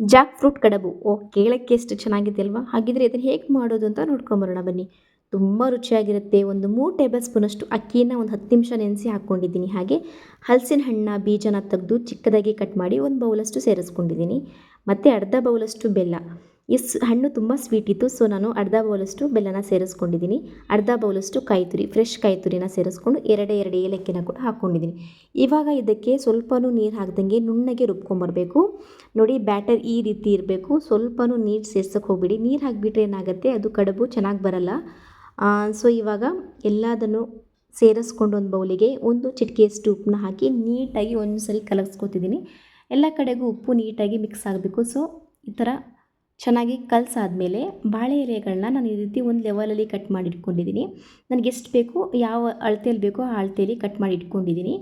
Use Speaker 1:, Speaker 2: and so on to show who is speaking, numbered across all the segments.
Speaker 1: Jack fruit ಕಡಬು. ಓ, ಕೇಳಕ್ಕೆ ಎಷ್ಟು ಚೆನ್ನಾಗಿದೆ ಅಲ್ವಾ ಹಾಗಿದ್ರೆ ಇದನ್ನು ಹೇಗೆ ಮಾಡೋದು ಅಂತ ನೋಡ್ಕೊಂಬರೋಣ ಬನ್ನಿ. ತುಂಬ ರುಚಿಯಾಗಿರುತ್ತೆ. ಒಂದು ಮೂರು ಟೇಬಲ್ ಸ್ಪೂನಷ್ಟು ಅಕ್ಕಿಯನ್ನು ಒಂದು ಹತ್ತು ನಿಮಿಷ ನೆನೆಸಿ ಹಾಕ್ಕೊಂಡಿದ್ದೀನಿ. ಹಾಗೆ ಹಲಸಿನ ಹಣ್ಣ ಬೀಜನ ತೆಗೆದು ಚಿಕ್ಕದಾಗಿ ಕಟ್ ಮಾಡಿ ಒಂದು ಬೌಲಷ್ಟು ಸೇರಿಸ್ಕೊಂಡಿದ್ದೀನಿ. ಮತ್ತು ಅರ್ಧ ಬೌಲಷ್ಟು ಬೆಲ್ಲ. ಈ ಹಣ್ಣು ತುಂಬ ಸ್ವೀಟ್ ಇತ್ತು ಸೊ ನಾನು ಅರ್ಧ ಬೌಲಷ್ಟು ಬೆಲ್ಲನ ಸೇರಿಸ್ಕೊಂಡಿದ್ದೀನಿ. ಅರ್ಧ ಬೌಲಷ್ಟು ಕಾಯಿ ಫ್ರೆಶ್ ಕಾಯಿತುರಿನ ಸೇರಿಸ್ಕೊಂಡು ಎರಡೇ ಎರಡು ಏಲಕ್ಕಿನ ಕೂಡ ಹಾಕ್ಕೊಂಡಿದ್ದೀನಿ. ಇವಾಗ ಇದಕ್ಕೆ ಸ್ವಲ್ಪನೂ ನೀರು ಹಾಕ್ದಂಗೆ ನುಣ್ಣಗೆ ರುಬ್ಕೊಂಬರ್ಬೇಕು. ನೋಡಿ, ಬ್ಯಾಟರ್ ಈ ರೀತಿ ಇರಬೇಕು. ಸ್ವಲ್ಪನೂ ನೀರು ಸೇರ್ಸೋಕ್ಕೆ ಹೋಗ್ಬಿಡಿ. ನೀರು ಹಾಕಿಬಿಟ್ರೆ ಏನಾಗುತ್ತೆ? ಅದು ಕಡುಬು ಚೆನ್ನಾಗಿ ಬರಲ್ಲ. ಸೊ ಇವಾಗ ಎಲ್ಲದನ್ನು ಸೇರಿಸ್ಕೊಂಡು ಒಂದು ಬೌಲಿಗೆ ಒಂದು ಚಿಟಿಕೆಯಷ್ಟು ಉಪ್ಪನ್ನ ಹಾಕಿ ನೀಟಾಗಿ ಒಂದು ಸರಿ ಕಲಗಿಸ್ಕೊತಿದ್ದೀನಿ ಎಲ್ಲ ಕಡೆಗೂ ಉಪ್ಪು ನೀಟಾಗಿ ಮಿಕ್ಸ್ ಆಗಬೇಕು. ಸೊ ಈ ಥರ ಚೆನ್ನಾಗಿ ಕಲಸಾದ್ಮೇಲೆ ಬಾಳೆ ಎಲೆಗಳನ್ನ ನಾನು ಈ ರೀತಿ ಒಂದು ಲೆವೆಲಲ್ಲಿ ಕಟ್ ಮಾಡಿ ಇಟ್ಕೊಂಡಿದ್ದೀನಿ ನನಗೆ ಎಷ್ಟು ಬೇಕು, ಯಾವ ಅಳತೆಯಲ್ಲಿ ಬೇಕೋ ಆ ಅಳತೆಯಲ್ಲಿ ಕಟ್ ಮಾಡಿ ಇಟ್ಕೊಂಡಿದ್ದೀನಿ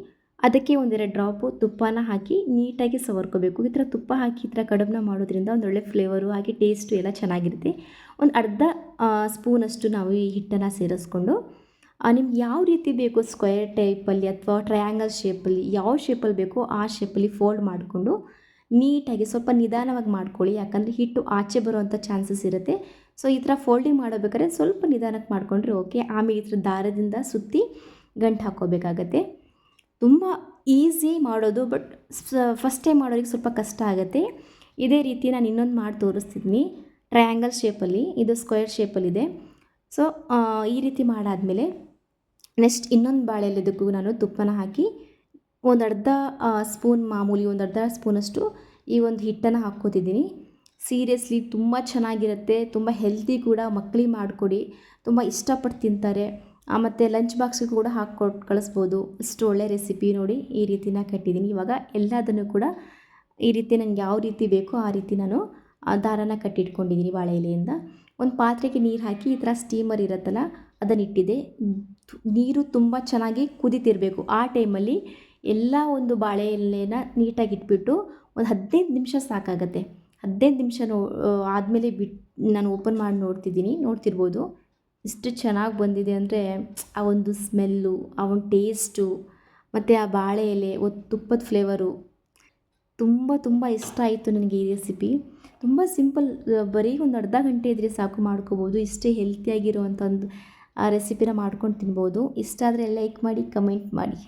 Speaker 1: ಅದಕ್ಕೆ ಒಂದೆರಡು ಡ್ರಾಪು ತುಪ್ಪನ ಹಾಕಿ ನೀಟಾಗಿ ಸವರ್ಕೋಬೇಕು. ಈ ಥರ ತುಪ್ಪ ಹಾಕಿ ಈ ಥರ ಕಡಬನ್ನ ಮಾಡೋದ್ರಿಂದ ಒಂದೊಳ್ಳೆ ಫ್ಲೇವರು ಹಾಗೆ ಟೇಸ್ಟು ಎಲ್ಲ ಚೆನ್ನಾಗಿರುತ್ತೆ. ಒಂದು ಅರ್ಧ ಸ್ಪೂನಷ್ಟು ನಾವು ಈ ಹಿಟ್ಟನ್ನು ಸೇರಿಸ್ಕೊಂಡು ನಿಮ್ಗೆ ಯಾವ ರೀತಿ ಬೇಕು ಸ್ಕ್ವೇರ್ ಟೈಪಲ್ಲಿ ಅಥವಾ ಟ್ರಯಾಂಗಲ್ ಶೇಪಲ್ಲಿ ಯಾವ ಶೇಪಲ್ಲಿ ಬೇಕೋ ಆ ಶೇಪಲ್ಲಿ ಫೋಲ್ಡ್ ಮಾಡಿಕೊಂಡು ನೀಟಾಗಿ ಸ್ವಲ್ಪ ನಿಧಾನವಾಗಿ ಮಾಡ್ಕೊಳ್ಳಿ. ಯಾಕಂದರೆ ಹಿಟ್ಟು ಆಚೆ ಬರುವಂಥ ಚಾನ್ಸಸ್ ಇರುತ್ತೆ. ಸೊ ಈ ಥರ ಫೋಲ್ಡಿಂಗ್ ಮಾಡಬೇಕಾದ್ರೆ ಸ್ವಲ್ಪ ನಿಧಾನಕ್ಕೆ ಮಾಡಿಕೊಂಡ್ರೆ ಓಕೆ ಆಮೇಲೆ ಈ ಥರ ದಾರದಿಂದ ಸುತ್ತಿ ಗಂಟು ಹಾಕ್ಕೋಬೇಕಾಗತ್ತೆ. ತುಂಬ ಈಸಿ ಮಾಡೋದು ಬಟ್ ಫಸ್ಟ್ ಟೈಮ್ ಮಾಡೋರಿಗೆ ಸ್ವಲ್ಪ ಕಷ್ಟ ಆಗುತ್ತೆ. ಇದೇ ರೀತಿ ನಾನು ಇನ್ನೊಂದು ಮಾಡಿ ತೋರಿಸ್ತಿದ್ದೀನಿ ಟ್ರಯಾಂಗಲ್ ಶೇಪಲ್ಲಿ ಇದು ಸ್ಕ್ವೇರ್ ಶೇಪಲ್ಲಿದೆ ಸೊ ಈ ರೀತಿ ಮಾಡಾದಮೇಲೆ ನೆಕ್ಸ್ಟ್ ಇನ್ನೊಂದು ಬಾಳೆಲೆದಕ್ಕೂ ನಾನು ತುಪ್ಪನ ಹಾಕಿ ಒಂದು ಅರ್ಧ ಸ್ಪೂನ್ ಮಾಮೂಲಿ ಒಂದು ಅರ್ಧ ಸ್ಪೂನಷ್ಟು ಈ ಒಂದು ಹಿಟ್ಟನ್ನು ಹಾಕ್ಕೋತಿದ್ದೀನಿ. ಸೀರಿಯಸ್ಲಿ ತುಂಬ ಚೆನ್ನಾಗಿರುತ್ತೆ, ತುಂಬ ಹೆಲ್ತಿ ಕೂಡ ಮಕ್ಕಳಿಗೆ ಮಾಡಿಕೊಡಿ, ತುಂಬ ಇಷ್ಟಪಟ್ಟು ತಿಂತಾರೆ. ಮತ್ತು ಲಂಚ್ ಬಾಕ್ಸ್ಗೂ ಕೂಡ ಹಾಕ್ಕೊಟ್ಟು ಕಳಿಸ್ಬೋದು. ಇಷ್ಟು ಒಳ್ಳೆ ರೆಸಿಪಿ ನೋಡಿ ಈ ರೀತಿನ ಕಟ್ಟಿದ್ದೀನಿ. ಇವಾಗ ಎಲ್ಲದನ್ನು ಕೂಡ ಈ ರೀತಿ ನನಗೆ ಯಾವ ರೀತಿ ಬೇಕೋ ಆ ರೀತಿ ನಾನು ದಾರನ ಕಟ್ಟಿಟ್ಕೊಂಡಿದ್ದೀನಿ ಬಾಳೆ ಎಲೆಯಿಂದ ಒಂದು ಪಾತ್ರೆಗೆ ನೀರು ಹಾಕಿ ಈ ಥರ ಸ್ಟೀಮರ್ ಇರುತ್ತಲ್ಲ ಅದನ್ನು ಇಟ್ಟಿದೆ ನೀರು ತುಂಬ ಚೆನ್ನಾಗಿ ಕುದಿತಿರಬೇಕು. ಆ ಟೈಮಲ್ಲಿ ಎಲ್ಲ ಒಂದು ಬಾಳೆ ಎಲೆನ ನೀಟಾಗಿ ಇಟ್ಬಿಟ್ಟು ಒಂದು ಹದಿನೈದು ನಿಮಿಷ ಸಾಕಾಗತ್ತೆ. ಹದಿನೈದು ನಿಮಿಷ ನೋ ಆದಮೇಲೆ ಬಿಟ್ಟು ನಾನು ಓಪನ್ ಮಾಡಿ ನೋಡ್ತಿದ್ದೀನಿ, ನೋಡ್ತಿರ್ಬೋದು. ಇಷ್ಟು ಚೆನ್ನಾಗಿ ಬಂದಿದೆ ಅಂದರೆ ಆ ಒಂದು ಸ್ಮೆಲ್ಲು ಆ ಒಂದು ಟೇಸ್ಟು ಮತ್ತು ಆ ಬಾಳೆ ಎಲೆ ಒಂದು ತುಪ್ಪದ ಫ್ಲೇವರು ತುಂಬ ತುಂಬ ಇಷ್ಟ ಆಯಿತು ನನಗೆ ಈ ರೆಸಿಪಿ ತುಂಬ ಸಿಂಪಲ್ ಬರೀ ಒಂದು ಅರ್ಧ ಗಂಟೆ ಇದ್ದರೆ ಸಾಕು ಮಾಡ್ಕೋಬೋದು. ಇಷ್ಟೇ ಹೆಲ್ತಿಯಾಗಿರುವಂಥ ಒಂದು ಆ ರೆಸಿಪಿನ ಮಾಡ್ಕೊಂಡು ತಿನ್ಬೋದು. ಇಷ್ಟ ಆದರೆ ಲೈಕ್ ಮಾಡಿ ಕಮೆಂಟ್ ಮಾಡಿ.